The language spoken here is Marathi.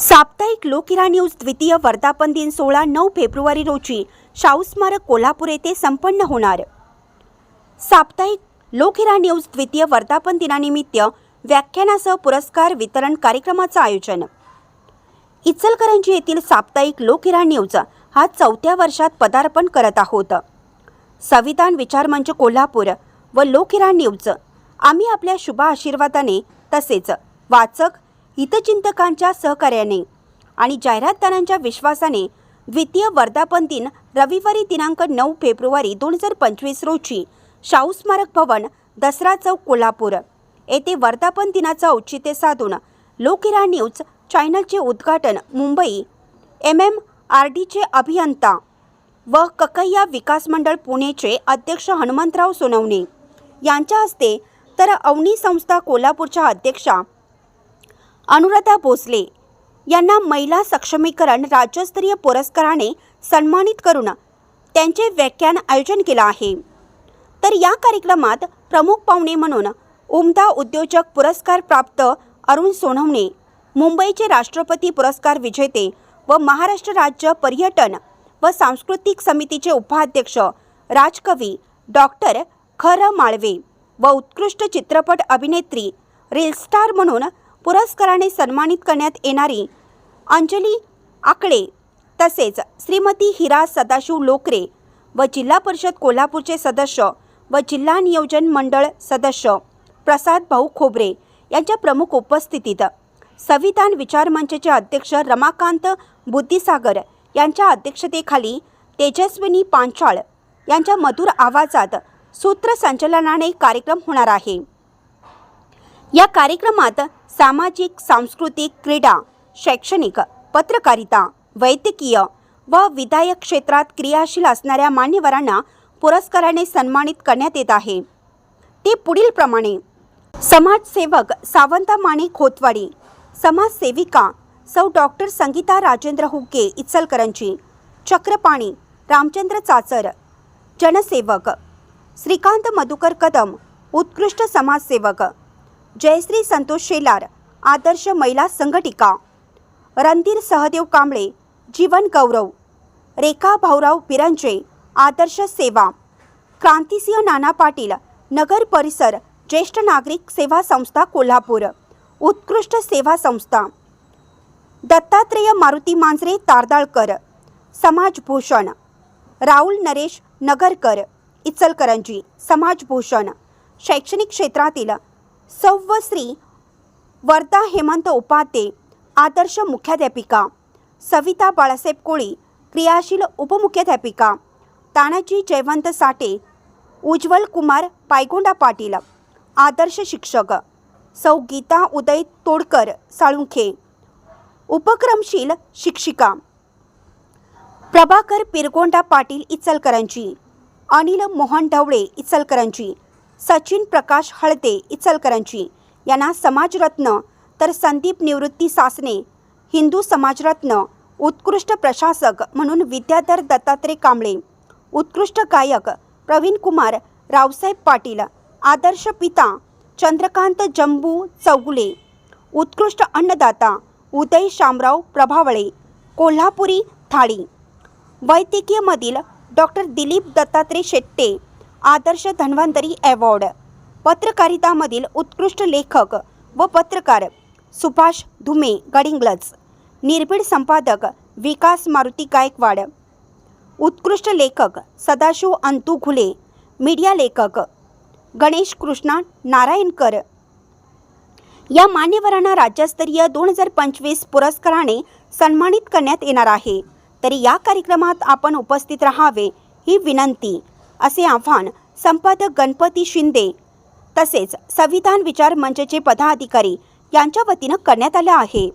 साप्ताहिक लोकिरा न्यूज द्वितीय वर्धापन दिन सोळा नऊ फेब्रुवारी रोजी शाहू स्मारक कोल्हापूर येथे संपन्न होणार. साप्ताहिक लोकिरा न्यूज द्वितीय वर्धापन दिनानिमित्त व्याख्यानासह पुरस्कार वितरण कार्यक्रमाचं आयोजन. इचलकरंजी येथील साप्ताहिक लोकिरा न्यूज हा चौथ्या वर्षात पदार्पण करत आहोत. संविधान विचारमंच कोल्हापूर व लोकिरा न्यूज. आम्ही आपल्या शुभ आशीर्वादाने तसेच वाचक हितचिंतकांच्या सहकार्याने आणि जाहिरातदारांच्या विश्वासाने द्वितीय वर्धापन दिन रविवारी दिनांक नऊ फेब्रुवारी दोन हजार पंचवीस रोजी शाहू स्मारक भवन दसरा चौक कोल्हापूर. येथे वर्धापन दिनाचं औचित्य साधून लोकहिरा न्यूज चॅनलचे उद्घाटन मुंबई एम एम आर डीचे अभियंता व ककय्या विकास मंडळ पुणेचे अध्यक्ष हनुमंतराव सोनवणे. यांच्या हस्ते तर अवनी संस्था कोल्हापूरच्या अध्यक्षा अनुराधा भोसले यांना महिला सक्षमीकरण राज्यस्तरीय पुरस्काराने सन्मानित करून त्यांचे व्याख्यान आयोजन केलं आहे. तर या कार्यक्रमात प्रमुख पाहुणे म्हणून उमदा उद्योजक पुरस्कार प्राप्त अरुण सोनवणे मुंबईचे राष्ट्रपती पुरस्कार विजेते व महाराष्ट्र राज्य पर्यटन व सांस्कृतिक समितीचे उपाध्यक्ष राजकवी डॉक्टर खर माळवे व उत्कृष्ट चित्रपट अभिनेत्री रील स्टार म्हणून पुरस्काराने सन्मानित करण्यात येणारी अंजली आकडे तसेच श्रीमती हिरा सदाशिव लोकरे व जिल्हा परिषद कोल्हापूरचे सदस्य व जिल्हा नियोजन मंडळ सदस्य प्रसाद भाऊ खोबरे यांच्या प्रमुख उपस्थितीत संविधान विचार मंचचे अध्यक्ष रमाकांत बुद्धिसागर यांच्या अध्यक्षतेखाली तेजस्विनी पांचाळ यांच्या मधुर आवाजात सूत्रसंचलनाने कार्यक्रम होणार आहे. या कार्यक्रमात सामाजिक सांस्कृतिक क्रीडा शैक्षणिक पत्रकारिता वैद्यकीय व विधायक क्षेत्रात क्रियाशील असणाऱ्या मान्यवरांना पुरस्काराने सन्मानित करण्यात येत आहे. ते पुढील प्रमाणे समाजसेवक सावंतामाणे खोतवाडी समाजसेविका सौ डॉक्टर संगीता राजेंद्र हुके इचलकरंजी चक्रपाणी रामचंद्र चाचर जनसेवक श्रीकांत मधुकर कदम उत्कृष्ट समाजसेवक जयश्री संतोष शेलार आदर्श महिला संघटिका. रणधीर सहदेव कांबळे जीवन गौरव. रेखा भाऊराव बिरंजे आदर्श सेवा. क्रांतिसिंह नाना पाटील नगर परिसर ज्येष्ठ नागरिक सेवा संस्था कोल्हापूर. उत्कृष्ट सेवा संस्था. दत्तात्रेय मारुती मांजरे तारदाळकर. समाजभूषण. राहुल नरेश नगरकर इचलकरंजी. समाजभूषण. शैक्षणिक क्षेत्रातील सव्वश्री वर्धा हेमंत उपाते आदर्श मुख्याध्यापिका सविता बाळासाहेब कोळी क्रियाशील उपमुख्याध्यापिका तानाजी जयवंत साठे उज्ज्वल कुमार पायगोंडा पाटील आदर्श शिक्षक सौ गीता उदय तोडकर साळुंखे उपक्रमशील शिक्षिका प्रभाकर पिरगोंडा पाटील इचलकरंजी अनिल मोहन ढवळे इचलकरंजी सचिन प्रकाश हळदे इचलकरंजी यांना समाजरत्न तर संदीप निवृत्ती सासने हिंदू समाजरत्न उत्कृष्ट प्रशासक म्हणून विद्याधर दत्तात्रय कांबळे उत्कृष्ट गायक प्रवीण कुमार रावसाहेब पाटील आदर्श पिता चंद्रकांत जंबू चौगुले उत्कृष्ट अन्नदाता उदय शामराव प्रभावळे कोल्हापुरी थाळी. वैद्यकीयमधील डॉक्टर दिलीप दत्तात्रय शेट्टे आदर्श धन्वंतरी अवॉर्ड पत्रकारितामधील उत्कृष्ट लेखक व पत्रकार सुभाष धुमे गडिंग्लज. निर्भीड संपादक विकास मारुती गायकवाड. उत्कृष्ट लेखक सदाशिव अंतू घुले. मीडिया लेखक गणेश कृष्णा नारायणकर. या मान्यवरांना राज्यस्तरीय दोन हजार पंचवीस पुरस्काराने सन्मानित करण्यात येणार आहे. तरी या कार्यक्रमात आपण उपस्थित राहावे ही विनंती. असे आव्हान संपादक गणपती शिंदे तसेच संविधान विचार मंचचे पदाधिकारी यांच्या वतीनं करण्यात आलं आहे.